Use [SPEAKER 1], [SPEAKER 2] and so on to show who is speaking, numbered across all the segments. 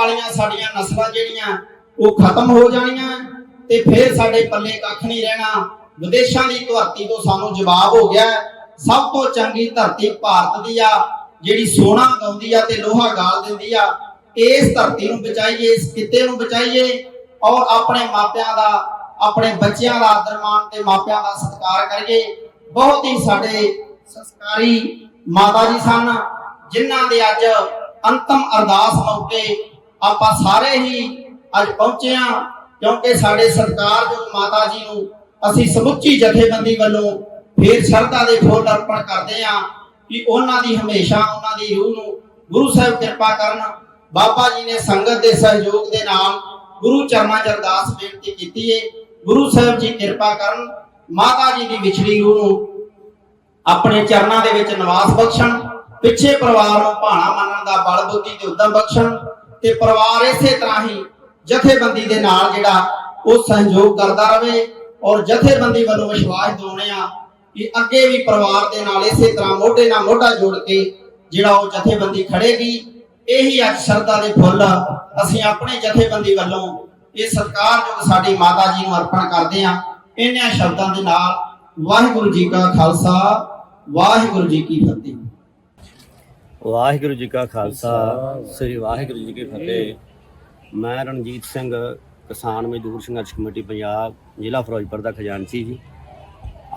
[SPEAKER 1] ਵਾਲੀਆਂ ਸਾਡੀਆਂ ਨਸਲਾਂ ਜਿਹੜੀਆਂ, ਉਹ ਖਤਮ ਹੋ ਜਾਣੀਆਂ ਤੇ ਫਿਰ ਸਾਡੇ ਪੱਲੇ ਕੱਖ ਨਹੀਂ ਰਹਿਣਾ। ਵਿਦੇਸ਼ਾਂ ਦੀ ਧਰਤੀ ਤੋਂ ਸਾਨੂੰ ਜਵਾਬ ਹੋ ਗਿਆ। ਸਭ ਤੋਂ ਚੰਗੀ ਧਰਤੀ ਭਾਰਤ ਦੀ ਆ, ਜਿਹੜੀ ਸੋਨਾ ਗਾਉਂਦੀ ਆ ਤੇ ਲੋਹਾ ਗਾਲ ਦਿੰਦੀ ਆ। ਇਸ ਧਰਤੀ ਨੂੰ ਬਚਾਈਏ, ਇਸ ਕਿੱਤੇ ਨੂੰ ਬਚਾਈਏ ਔਰ ਆਪਣੇ ਮਾਪਿਆਂ ਦਾ, ਆਪਣੇ ਬੱਚਿਆਂ ਦਾ ਆਦਰ ਮਾਣ ਤੇ ਮਾਪਿਆਂ ਦਾ ਸਤਿਕਾਰ ਕਰੀਏ। ਬਹੁਤ ਹੀ ਸਾਡੇ ਸੰਸਕਾਰੀ ਮਾਤਾ ਜੀ ਸਨ, ਜਿਨ੍ਹਾਂ ਦੇ ਅੱਜ ਅੰਤਮ ਅਰਦਾਸ ਮੌਕੇ ਆਪਾਂ ਸਾਰੇ ਹੀ ਅੱਜ ਪਹੁੰਚੇ ਹਾਂ, ਕਿਉਂਕਿ ਸਾਡੇ ਸਤਿਕਾਰਯੋਗ ਮਾਤਾ ਜੀ ਨੂੰ ਅਸੀਂ ਸਮੁੱਚੀ ਜਥੇਬੰਦੀ ਵੱਲੋਂ ਫੇਰ ਸ਼ਰਧਾ ਦੇ ਫੁੱਲ ਅਰਪਣ ਕਰਦੇ ਹਾਂ ਕਿ ਉਹਨਾਂ ਦੀ ਹਮੇਸ਼ਾ ਉਹਨਾਂ ਦੀ ਰੂਹ ਨੂੰ ਗੁਰੂ ਸਾਹਿਬ ਕਿਰਪਾ ਕਰਨ, ਬਾਬਾ ਜੀ ਨੇ ਸੰਗਤ ਦੇ ਸਹਿਯੋਗ ਦੇ ਨਾਲ ਗੁਰੂ ਚਰਨਾਂ 'ਚ ਅਰਦਾਸ ਬੇਨਤੀ ਕੀਤੀ ਹੈ ਗੁਰੂ ਸਾਹਿਬ ਜੀ ਕਿਰਪਾ ਕਰਨ, ਮਾਤਾ ਜੀ ਦੀ ਵਿਛੜੀ ਰੂਹ ਨੂੰ ਆਪਣੇ ਚਰਨਾਂ ਦੇ ਵਿੱਚ ਨਿਵਾਸ ਬਖਸ਼ਣ, ਪਿੱਛੇ ਪਰਿਵਾਰ ਨੂੰ ਭਾਣਾ ਮੰਨਣ ਦਾ ਬਲ ਬੁੱਧੀ ਤੇ ਉਦਮ ਬਖਸ਼ਣ ਤੇ ਪਰਿਵਾਰ ਇਸੇ ਤਰ੍ਹਾਂ ਹੀ ਜਥੇਬੰਦੀ ਦੇ ਨਾਲ ਜਿਹੜਾ ਉਹ ਸਹਿਯੋਗ ਕਰਦਾ ਰਹੇ ਔਰ ਜਥੇਬੰਦੀ ਵੱਲੋਂ ਵਿਸ਼ਵਾਸ ਦਿਵਾਉਂਦੇ ਆ ਕਿ ਅੱਗੇ ਵੀ ਪਰਿਵਾਰ ਦੇ ਨਾਲ ਇਸੇ ਤਰ੍ਹਾਂ ਮੋਢੇ ਨਾਲ ਮੋਢਾ ਜੋੜ ਕੇ ਜਿਹੜਾ ਉਹ ਜਥੇਬੰਦੀ ਖੜੇਗੀ, ਇਹੀ ਅੱਜ ਸ਼ਰਧਾ ਦੇ ਫੁੱਲ ਅਸੀਂ ਆਪਣੇ ਜਥੇਬੰਦੀ ਵੱਲੋਂ ਇਹ ਸਤਿਕਾਰਯੋਗ ਸਾਡੀ ਮਾਤਾ ਜੀ ਨੂੰ ਅਰਪਣ ਕਰਦੇ ਆ ਇਹਨਾਂ ਸ਼ਬਦਾਂ ਦੇ ਨਾਲ ਵਾਹਿਗੁਰੂ ਜੀ ਕਾ ਖਾਲਸਾ, ਵਾਹਿਗੁਰੂ ਜੀ ਕੀ ਫਤਿਹ।
[SPEAKER 2] ਵਾਹਿਗੁਰੂ ਜੀ ਕਾ ਖਾਲਸਾ। ਸ੍ਰੀ ਵਾਹਿਗੁਰੂ ਜੀ ਕੀ ਫਤਿਹ। ਮੈਂ ਰਣਜੀਤ ਸਿੰਘ ਕਿਸਾਨ ਮਜ਼ਦੂਰ ਸੰਘਰਸ਼ ਕਮੇਟੀ ਪੰਜਾਬ ਜ਼ਿਲ੍ਹਾ ਫਿਰੋਜ਼ਪੁਰ ਦਾ ਖਜ਼ਾਨਚੀ ਜੀ।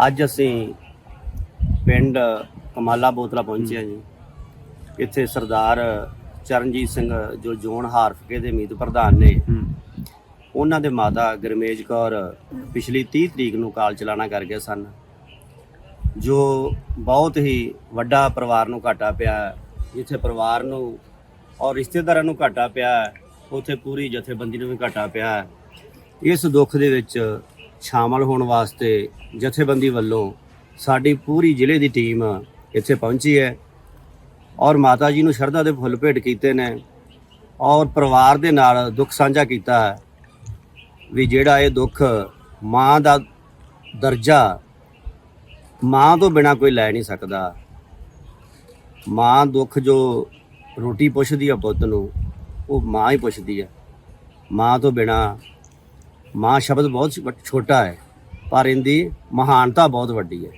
[SPEAKER 2] ਅੱਜ ਅਸੀਂ ਪਿੰਡ ਕਮਾਲਾ ਬੋਤਲਾ ਪਹੁੰਚੇ ਹਾਂ ਜੀ। ਇੱਥੇ ਸਰਦਾਰ ਚਰਨਜੀਤ ਸਿੰਘ ਜੋ ਜ਼ੋਨ ਹਾਰਫਕੇ ਦੇ ਮੀਤ ਪ੍ਰਧਾਨ ਨੇ ਉਹਨਾਂ ਦੇ ਮਾਤਾ ਗਰਮੇਜ ਕੌਰ ਪਿਛਲੀ 30 ਤਰੀਕ ਨੂੰ ਕਾਲ ਚਲਾਣਾ ਕਰ ਗਏ ਸਨ। ਜੋ ਬਹੁਤ ਹੀ ਵੱਡਾ ਪਰਿਵਾਰ ਨੂੰ ਘਾਟਾ ਪਿਆ। ਜਿੱਥੇ ਪਰਿਵਾਰ ਨੂੰ ਔਰ ਰਿਸ਼ਤੇਦਾਰਾਂ ਨੂੰ ਘਾਟਾ ਪਿਆ ਹੈ, ਉੱਥੇ ਪੂਰੀ ਜਥੇਬੰਦੀ ਨੂੰ ਵੀ ਘਾਟਾ ਪਿਆ ਹੈ। ਇਸ ਦੁੱਖ ਦੇ ਵਿੱਚ ਸ਼ਾਮਲ ਹੋਣ ਵਾਸਤੇ ਜਥੇਬੰਦੀ ਵੱਲੋਂ ਸਾਡੀ ਪੂਰੀ ਜ਼ਿਲ੍ਹੇ ਦੀ ਟੀਮ ਇੱਥੇ ਪਹੁੰਚੀ ਹੈ ਔਰ ਮਾਤਾ ਜੀ ਨੂੰ ਸ਼ਰਧਾ ਦੇ ਫੁੱਲ ਭੇਟ ਕੀਤੇ ਨੇ ਔਰ ਪਰਿਵਾਰ ਦੇ ਨਾਲ ਦੁੱਖ ਸਾਂਝਾ ਕੀਤਾ ਹੈ ਵੀ ਜਿਹੜਾ ਇਹ ਦੁੱਖ ਮਾਂ ਦਾ ਦਰਜਾ ਮਾਂ ਤੋਂ ਬਿਨਾ ਕੋਈ ਲੈ ਨਹੀਂ ਸਕਦਾ ਮਾਂ ਦੁੱਖ ਜੋ ਰੋਟੀ ਪੁੱਛਦੀ ਆ ਪੁੱਤ ਨੂੰ, ਉਹ ਮਾਂ ਹੀ ਪੁੱਛਦੀ ਆ। ਮਾਂ ਤੋਂ ਬਿਨਾ ਮਾਂ ਸ਼ਬਦ ਬਹੁਤ ਛੋਟਾ ਹੈ, ਪਰ ਇਹਦੀ ਮਹਾਨਤਾ ਬਹੁਤ ਵੱਡੀ ਹੈ।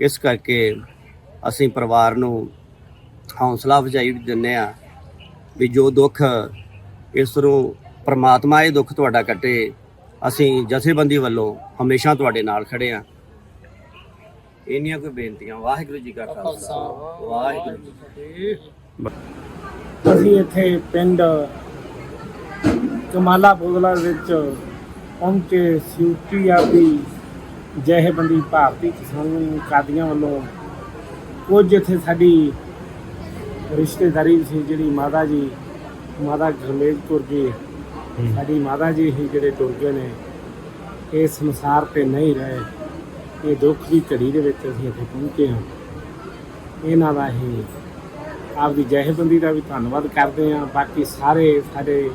[SPEAKER 2] ਇਸ ਕਰਕੇ ਅਸੀਂ ਪਰਿਵਾਰ ਨੂੰ ਹੌਸਲਾ ਵਜਾਈ ਦਿੰਨੇ ਆ ਵੀ ਜੋ ਦੁੱਖ ਇਸ ਨੂੰ ਪਰਮਾਤਮਾ ਇਹ ਦੁੱਖ ਤੁਹਾਡਾ ਕੱਟੇ, ਅਸੀਂ ਜਥੇਬੰਦੀ ਵੱਲੋਂ ਹਮੇਸ਼ਾ ਤੁਹਾਡੇ ਨਾਲ ਖੜੇ ਆ ਇੰਨੀਆਂ ਕੋਈ ਬੇਨਤੀਆਂ ਵਾਹਿਗੁਰੂ ਜੀ ਕਾ ਖਾਲਸਾ। ਵਾਹਿਗੁਰੂ ਜੀ ਕੀ ਫਤਿਹ।
[SPEAKER 3] ਅਸੀਂ ਇੱਥੇ ਪਿੰਡ ਕਮਾਲਾ ਬੋਦਲਾ ਵਿੱਚ ਪਹੁੰਚੇ ਸਿਊਟੀ ਆਦੀ ਜਹੇਬੰਦੀ ਭਾਰਤੀ ਕਿਸਾਨ ਕਾਦੀਆਂ ਵੱਲੋਂ। ਕੁਝ ਇੱਥੇ ਸਾਡੀ ਰਿਸ਼ਤੇਦਾਰੀ ਸੀ ਜਿਹੜੀ ਮਾਤਾ ਜੀ ਮਾਤਾ ਗਰਮੇਜ ਕੌਰ ਜੀ। ਸਾਡੀ ਮਾਤਾ ਜੀ ਹੀ ਜਿਹੜੇ ਟੁਰ ਗਏ ਨੇ ਇਹ ਸੰਸਾਰ ਤੇ ਨਹੀਂ ਰਹੇ। ਇਹ ਦੁੱਖ ਦੀ ਘੜੀ ਦੇ ਵਿੱਚ ਅਸੀਂ ਇੱਥੇ ਪਹੁੰਚੇ ਹਾਂ। ਇਹਨਾਂ ਦਾ ਹੀ ਆਪਦੀ ਜਹੇਬੰਦੀ ਦਾ ਵੀ ਧੰਨਵਾਦ ਕਰਦੇ ਹਾਂ। ਬਾਕੀ ਸਾਰੇ ਸਾਡੇ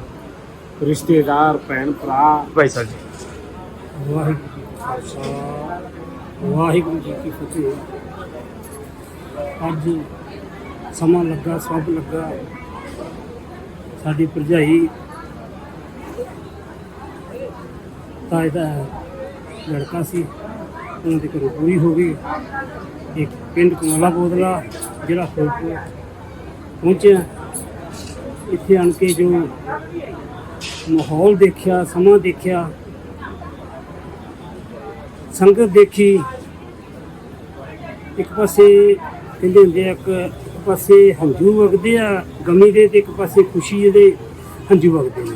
[SPEAKER 3] ਰਿਸ਼ਤੇਦਾਰ ਭੈਣ ਭਰਾ।
[SPEAKER 4] ਭਾਈ ਸਾਹਿਬ ਜੀ।
[SPEAKER 3] ਵਾਹਿਗੁਰੂ ਜੀ ਕਾ ਖਾਲਸਾ ਵਾਹਿਗੁਰੂ ਜੀ ਕੀ ਫਤਿਹ। ਅੱਜ ਸਮਾਂ ਲੱਗਾ ਸਭ ਲੱਗਾ। ਸਾਡੀ ਭਰਜਾਈ ਤਾਂ ਇਹਦਾ ਲੜਕਾ ਸੀ। ਉਹਨਾਂ ਦੇ ਘਰੋਂ ਪੂਰੀ ਹੋ ਗਈ। ਇੱਕ ਪਿੰਡ ਕਮਾਲਾ ਬੋਦਲਾ, ਜਿਹੜਾ ਫਿਰੋਜ਼ਪੁਰ ਪਹੁੰਚਿਆ। ਇੱਥੇ ਆਣ ਕੇ ਜੋ ਮਾਹੌਲ ਦੇਖਿਆ, ਸਮਾਂ ਦੇਖਿਆ, ਸੰਗਤ ਦੇਖੀ। ਇੱਕ ਪਾਸੇ ਕਹਿੰਦੇ ਹੁੰਦੇ ਆ ਇੱਕ ਇੱਕ ਪਾਸੇ ਹੰਝੂ ਵਗਦੇ ਆ ਗਮੀ ਦੇ ਤੇ, ਇੱਕ ਪਾਸੇ ਖੁਸ਼ੀ ਦੇ ਹੰਝੂ ਵਗਦੇ ਨੇ।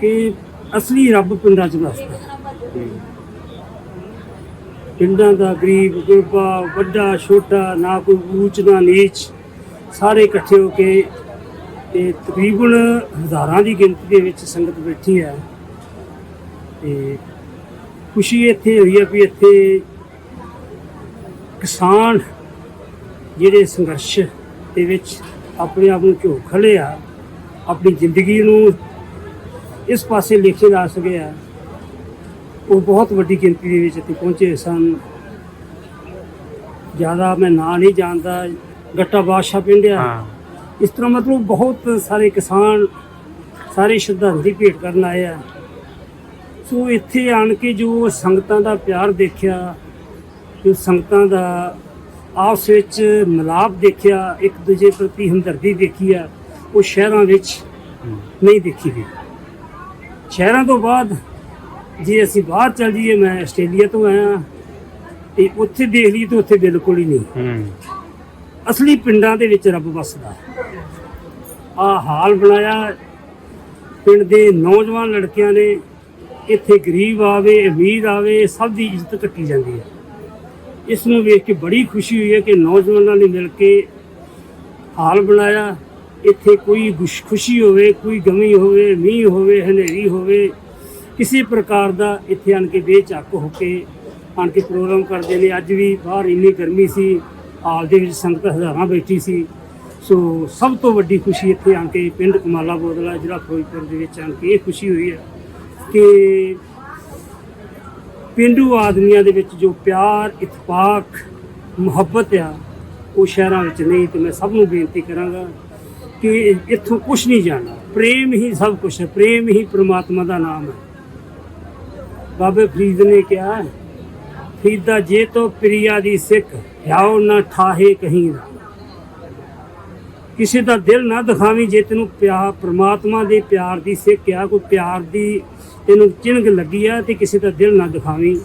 [SPEAKER 3] ਕਿ ਅਸਲੀ ਰੱਬ ਪਿੰਡਾਂ 'ਚ ਵਸਦਾ। ਪਿੰਡਾਂ ਦਾ ਗਰੀਬ, ਗੁਰਬਾ, ਵੱਡਾ, ਛੋਟਾ, ਨਾ ਕੋਈ ਊਚ, ਨਾ ਨੀਚ, ਸਾਰੇ ਇਕੱਠੇ ਹੋ ਕੇ ਤੇ ਤਕਰੀਬਨ ਹਜ਼ਾਰਾਂ ਦੀ ਗਿਣਤੀ ਦੇ ਵਿੱਚ ਸੰਗਤ ਬੈਠੀ ਹੈ। ਤੇ ਖੁਸ਼ੀ ਇੱਥੇ ਹੋਈ ਹੈ ਵੀ ਇੱਥੇ ਕਿਸਾਨ ਜਿਹੜੇ ਸੰਘਰਸ਼ ਦੇ ਵਿੱਚ ਆਪਣੇ ਆਪ ਨੂੰ ਝੋਕ ਖੜੇ ਆ, ਆਪਣੀ ਜ਼ਿੰਦਗੀ ਨੂੰ ਇਸ ਪਾਸੇ ਲੈ ਕੇ ਸਕਿਆ ਉਹ ਬਹੁਤ ਵੱਡੀ ਗਿਣਤੀ ਦੇ ਵਿੱਚ ਇੱਥੇ ਪਹੁੰਚੇ ਸਨ। ਜ਼ਿਆਦਾ ਮੈਂ ਨਾਂ ਨਹੀਂ ਜਾਣਦਾ। ਗੱਟਾ ਬਾਦਸ਼ਾਹ ਪਿੰਡ ਆ।
[SPEAKER 4] ਹਾਂ।
[SPEAKER 5] ਇਸ ਤਰ੍ਹਾਂ ਮਤਲਬ ਬਹੁਤ ਸਾਰੇ ਕਿਸਾਨ ਸਾਰੇ ਸ਼ਰਧਾਂਜਲੀ ਭੇਟ ਕਰਨ ਆਏ ਆ। ਸੋ ਇੱਥੇ ਆਣ ਕੇ ਜੋ ਸੰਗਤਾਂ ਦਾ ਪਿਆਰ ਦੇਖਿਆ ਜੋ ਸੰਗਤਾਂ ਦਾ ਆਪਸ ਵਿੱਚ ਮਿਲਾਪ ਦੇਖਿਆ ਇੱਕ ਦੂਜੇ ਪ੍ਰਤੀ ਹਮਦਰਦੀ ਦੇਖੀ ਆ ਉਹ ਸ਼ਹਿਰਾਂ ਵਿੱਚ ਨਹੀਂ ਦੇਖੀ ਗਈ। ਸ਼ਹਿਰਾਂ ਤੋਂ ਬਾਅਦ ਜੇ ਅਸੀਂ ਬਾਹਰ ਚੱਲ ਜਾਈਏ ਮੈਂ ਆਸਟ੍ਰੇਲੀਆ ਤੋਂ ਆਇਆ ਤੇ ਉੱਥੇ ਦੇਖ ਲਈ ਤਾਂ ਉੱਥੇ ਬਿਲਕੁਲ ਹੀ ਨਹੀਂ।
[SPEAKER 3] ਹੂੰ।
[SPEAKER 5] ਅਸਲੀ ਪਿੰਡਾਂ ਦੇ ਵਿੱਚ ਰੱਬ ਵਸਦਾ ਆ ਹਾਲ ਬਣਾਇਆ ਪਿੰਡ ਦੇ ਨੌਜਵਾਨ ਲੜਕਿਆਂ ਨੇ ਇੱਥੇ ਗਰੀਬ ਆਵੇ ਅਮੀਰ ਆਵੇ ਸਭ ਦੀ ਇੱਜ਼ਤ ਕੱਟੀ ਜਾਂਦੀ ਹੈ। ਇਸ ਨੂੰ ਵੇਖ ਕੇ ਬੜੀ ਖੁਸ਼ੀ ਹੋਈ ਹੈ ਕਿ ਨੌਜਵਾਨਾਂ ਨੇ ਮਿਲ ਕੇ ਹਾਲ ਬਣਾਇਆ। ਇੱਥੇ ਕੋਈ ਖੁਸ਼ੀ ਹੋਵੇ ਕੋਈ ਗਮੀ ਹੋਵੇ ਮੀਂਹ ਹੋਵੇ ਹਨੇਰੀ ਹੋਵੇ ਕਿਸੇ ਪ੍ਰਕਾਰ ਦਾ ਇੱਥੇ ਆਣ ਕੇ ਬੇਝੱਕ ਹੋ ਕੇ ਆਣ ਕੇ ਪ੍ਰੋਗਰਾਮ ਕਰਦੇ ਨੇ। ਅੱਜ ਵੀ ਬਾਹਰ ਇੰਨੀ ਗਰਮੀ ਸੀ, ਹਾਲ ਦੇ ਵਿੱਚ ਸੰਗਤ ਹਜ਼ਾਰਾਂ ਬੈਠੀ ਸੀ। ਸੋ ਸਭ ਤੋਂ ਵੱਡੀ ਖੁਸ਼ੀ ਇੱਥੇ ਆਣ ਕੇ ਪਿੰਡ ਕਮਾਲਾ ਬੋਦਲਾ, ਜ਼ਿਲ੍ਹਾ ਫਿਰੋਜ਼ਪੁਰ ਦੇ ਵਿੱਚ ਆਣ ਕੇ ਇਹ ਖੁਸ਼ੀ ਹੋਈ ਹੈ ਕਿ ਪਿੰਡੂ ਆਦਮੀਆਂ ਦੇ ਵਿੱਚ ਜੋ ਪਿਆਰ ਇਤਫਾਕ ਮੁਹੱਬਤ ਆ, ਉਹ ਸ਼ਹਿਰਾਂ ਵਿੱਚ ਨਹੀਂ। ਤੇ ਮੈਂ ਸਭ ਨੂੰ ਬੇਨਤੀ ਕਰਾਂਗਾ ਕਿ ਇੱਥੋਂ ਕੁਝ ਨਹੀਂ ਜਾਣਾ। ਪ੍ਰੇਮ ਹੀ ਸਭ ਕੁਝ ਹੈ, ਪ੍ਰੇਮ ਹੀ ਪ੍ਰਮਾਤਮਾ ਦਾ ਨਾਮ ਹੈ। ਬਾਬੇ ਫਰੀਦ ਨੇ ਕਿਹਾ, ਫਰੀਦਾ ਜੇ ਤੋ ਪ੍ਰਿਆ ਦੀ ਸਿੱਖ ਹਿਆਉ ਨਾ ਠਾਹੇ ਕਹੀਂ ਦਾ ਕਿਸੇ ਦਾ ਦਿਲ ਨਾ ਦਿਖਾਵੀਂ ਜੇ ਤੈਨੂੰ ਪਿਆਰ ਪ੍ਰਮਾਤਮਾ ਦੇ ਪਿਆਰ ਦੀ ਸਿੱਖ ਆ ਕੋਈ ਪਿਆਰ ਦੀ ਤੈਨੂੰ ਚਿੰਗ ਲੱਗੀ ਆ ਤੇ ਕਿਸੇ ਦਾ ਦਿਲ ਨਾ ਦਿਖਾਵੀਂ।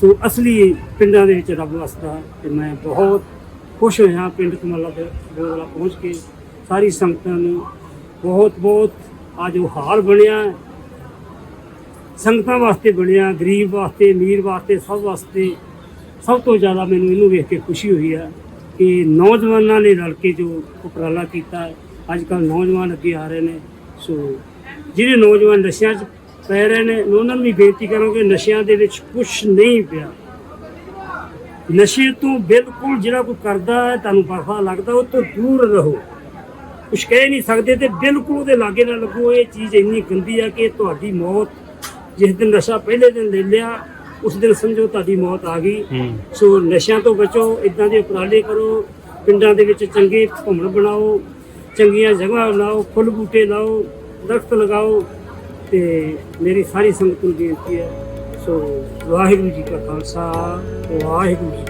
[SPEAKER 5] ਸੋ ਅਸਲੀ ਪਿੰਡਾਂ ਦੇ ਵਿੱਚ ਰੱਬ ਵਸਦਾ ਤੇ ਮੈਂ ਬਹੁਤ ਖੁਸ਼ ਹੋਇਆ ਪਿੰਡ ਕਮਲਾ ਦੇ ਬੋਦਲਾ ਪਹੁੰਚ ਕੇ। ਸਾਰੀ ਸੰਗਤਾਂ ਨੂੰ ਬਹੁਤ ਬਹੁਤ ਅੱਜ ਉਹ ਹਾਲ ਬਣਿਆ। ਸੰਗਤਾਂ ਵਾਸਤੇ ਬਣਿਆ, ਗਰੀਬ ਵਾਸਤੇ, ਅਮੀਰ ਵਾਸਤੇ, ਸਭ ਵਾਸਤੇ ਸਭ ਤੋਂ ਜ਼ਿਆਦਾ ਮੈਨੂੰ ਇਹਨੂੰ ਵੇਖ ਕੇ ਖੁਸ਼ੀ ਹੋਈ ਹੈ ਕਿ ਨੌਜਵਾਨਾਂ ਨੇ ਰਲ ਕੇ ਜੋ ਉਪਰਾਲਾ ਕੀਤਾ ਅੱਜ ਕੱਲ੍ਹ ਨੌਜਵਾਨ ਅੱਗੇ ਆ ਰਹੇ ਨੇ। ਸੋ ਜਿਹੜੇ ਨੌਜਵਾਨ ਨਸ਼ਿਆਂ 'ਚ ਪੈ ਰਹੇ ਨੇ ਉਹਨਾਂ ਨੂੰ ਵੀ ਬੇਨਤੀ ਕਰਾਂਗੇ ਨਸ਼ਿਆਂ ਦੇ ਵਿੱਚ ਕੁਝ ਨਹੀਂ ਪਿਆ। ਨਸ਼ੇ ਤੋਂ ਬਿਲਕੁਲ ਜਿਹੜਾ ਕੋਈ ਕਰਦਾ ਹੈ, ਤੁਹਾਨੂੰ ਪਤਾ ਲੱਗਦਾ, ਉਹ ਤੋਂ ਦੂਰ ਰਹੋ। ਕੁਝ ਕਹਿ ਨਹੀਂ ਸਕਦੇ ਤੇ ਬਿਲਕੁਲ ਉਹਦੇ ਲਾਗੇ ਨਾ ਲੱਗੋ, ਇਹ ਚੀਜ਼ ਇੰਨੀ ਗੰਦੀ ਆ ਕਿ ਤੁਹਾਡੀ ਮੌਤ ਜਿਸ ਦਿਨ ਨਸ਼ਾ ਪਹਿਲੇ ਦਿਨ ਲੈ ਲਿਆ ਉਸ ਦਿਨ ਸਮਝੋ ਤੁਹਾਡੀ ਮੌਤ ਆ ਗਈ। ਸੋ ਨਸ਼ਿਆਂ ਤੋਂ ਬਚੋ ਇਦਾਂ ਦੇ ਉਪਰਾਲੇ ਕਰੋ ਪਿੰਡਾਂ ਦੇ ਵਿੱਚ ਚੰਗੇ ਘੁੰਮਣ ਬਣਾਓ ਚੰਗੀਆਂ ਜਗ੍ਹਾ ਲਾਓ ਫੁੱਲ ਬੂਟੇ ਲਾਓ ਦਰਖਤ ਲਗਾਓ ਤੇ ਮੇਰੀ ਸਾਰੀ ਸੰਗਤ ਨੂੰ ਬੇਨਤੀ ਹੈ। ਸੋ ਵਾਹਿਗੁਰੂ ਜੀ ਕਾ ਖਾਲਸਾ ਵਾਹਿਗੁਰੂ ਜੀ